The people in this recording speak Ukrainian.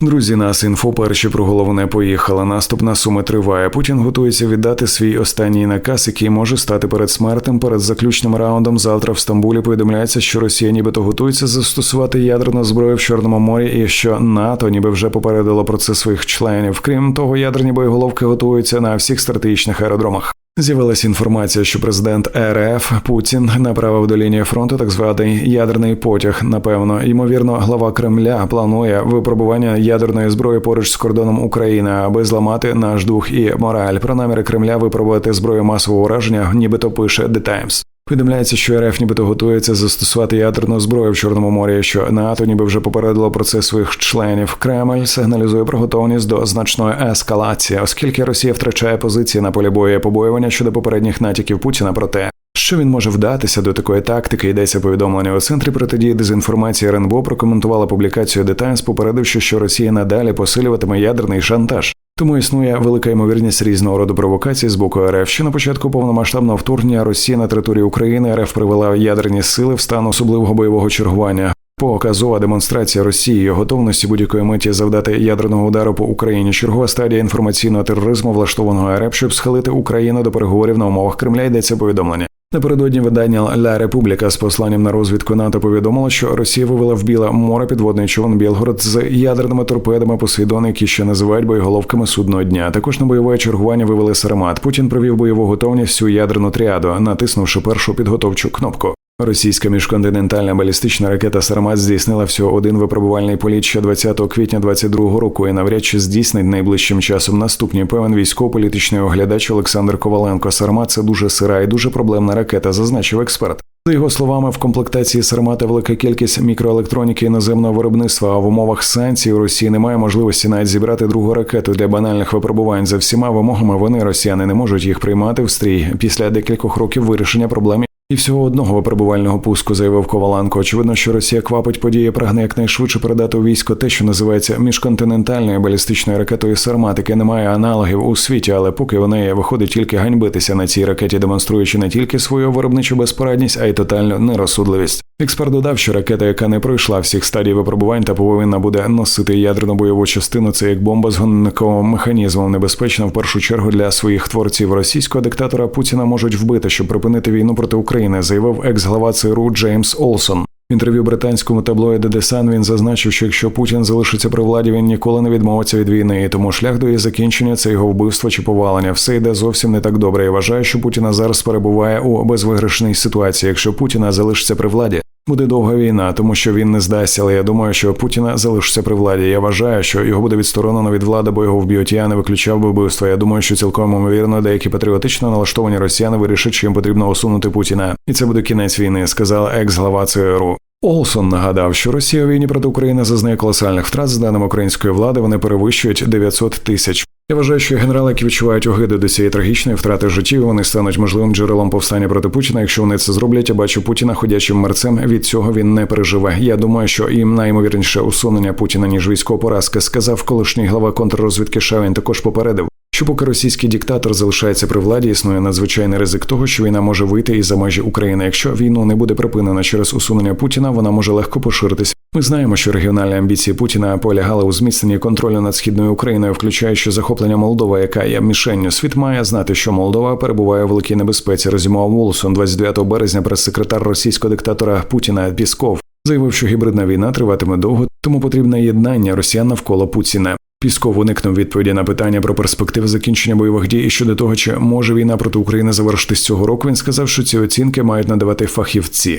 Друзі, нас інфо перші про голову не поїхала. Наступ на суми триває. Путін готується віддати свій останній наказ, який може стати перед смертем. Перед заключним раундом завтра в Стамбулі повідомляється, що Росія нібито готується застосувати ядерну зброю в Чорному морі, і що НАТО ніби вже попередило про це своїх членів. Крім того, ядерні боєголовки готуються на всіх стратегічних аеродромах. З'явилася інформація, що президент РФ Путін направив до лінії фронту так званий ядерний потяг. Напевно, ймовірно, глава Кремля планує випробування ядерної зброї поруч з кордоном України, аби зламати наш дух і мораль. Про наміри Кремля випробувати зброю масового ураження, нібито пише The Times. Повідомляється, що РФ нібито готується застосувати ядерну зброю в Чорному морі, що НАТО ніби вже попередило про це своїх членів. Кремль сигналізує про готовність до значної ескалації, оскільки Росія втрачає позиції на полі бою і побоювання щодо попередніх натяків Путіна про те, що він може вдатися до такої тактики, йдеться повідомлення у центрі протидії дезінформації РНБО прокоментувала публікацію Times, попередивши, що Росія надалі посилюватиме ядерний шантаж. Тому існує велика ймовірність різного роду провокацій з боку РФ. Ще на початку повномасштабного вторгнення Росії на територію України РФ привела ядерні сили в стан особливого бойового чергування. Показова демонстрація Росії готовності будь-якої миті завдати ядерного удару по Україні. Чергова стадія інформаційного тероризму, влаштованого РФ, щоб схилити Україну до переговорів на умовах Кремля. Йдеться повідомлення. Напередодні видання Ля Републіка з посланням на розвідку НАТО повідомило, що Росія вивела в біле море підводний човен Білгород з ядерними торпедами Посейдон, які ще називають боєголовками судного дня. Також на бойове чергування вивели Сармат. Путін провів бойову готовність всю ядерну тріаду, натиснувши першу підготовчу кнопку. Російська міжконтинентальна балістична ракета Сармат здійснила всього один випробувальний політ ще 20 квітня 22 року і навряд чи здійснить найближчим часом наступні. Певен військово-політичний оглядач Олександр Коваленко. Сармат це дуже сира і дуже проблемна ракета, зазначив експерт. За його словами, в комплектації Сармата велика кількість мікроелектроніки іноземного виробництва. А в умовах санкцій у Росії немає можливості навіть зібрати другу ракету для банальних випробувань. За всіма вимогами вони росіяни не можуть їх приймати в стрій після декількох років вирішення проблем і всього одного випробувального пуску заявив Коваленко. Очевидно, що Росія квапить події, прагне якнайшвидше передати у військо те, що називається міжконтинентальною балістичною ракетою Сармат, яке не має аналогів у світі, але поки в неї виходить тільки ганьбитися на цій ракеті, демонструючи не тільки свою виробничу безпорадність, а й тотальну нерозсудливість. Експерт додав, що ракета, яка не пройшла всіх стадій випробувань та повинна буде носити ядерну бойову частину, це як бомба з гонниковим механізмом, небезпечна в першу чергу для своїх творців. Російського диктатора Путіна можуть вбити, щоб припинити війну проти України, заявив екс-глава ЦРУ Джеймс Олсон. В інтерв'ю британському таблоїду The Sun він зазначив, що якщо Путін залишиться при владі, він ніколи не відмовиться від війни, і тому шлях до її закінчення це його вбивство чи повалення. Все йде зовсім не так добре. Я вважаю, що Путіна зараз перебуває у безвиграшній ситуації. Якщо Путіна залишиться при владі, Буде довга війна, тому що він не здасться, але я думаю, що Путіна залишиться при владі. Я вважаю, що його буде відсторонено від влади, бо його вб'ють. Я не виключав би вбивства. Я думаю, що цілком ймовірно деякі патріотично налаштовані росіяни вирішать, що їм потрібно усунути Путіна, і це буде кінець війни, сказала екс-глава ЦРУ. Олсон нагадав, що Росія у війні проти України зазнає колосальних втрат з даними української влади. Вони перевищують 900 тисяч. Я вважаю, що генерали, які відчувають огиду до цієї трагічної втрати життів, вони стануть можливим джерелом повстання проти Путіна. Якщо вони це зроблять, я бачу Путіна ходячим мерцем. Від цього він не переживе. Я думаю, що їм найімовірніше усунення Путіна ніж військова поразка, сказав колишній глава контррозвідки США. Він також попередив. Що поки російський диктатор залишається при владі, існує надзвичайний ризик того, що війна може вийти із за межі України. Якщо війну не буде припинено через усунення Путіна, вона може легко поширитись. Ми знаємо, що регіональні амбіції Путіна полягали у зміцненні контролю над східною Україною, включаючи захоплення Молдова, яка є мішенню. Світ має знати, що Молдова перебуває у великій небезпеці. Резюмував Волсон 29 березня прес-секретар російського диктатора Путіна Пісков. Заявив, що гібридна війна триватиме довго, тому потрібне єднання росіян навколо Путіна. Пісков уникнув відповіді на питання про перспективи закінчення бойових дій і щодо того, чи може війна проти України завершитись цього року. Він сказав, що ці оцінки мають надавати фахівці.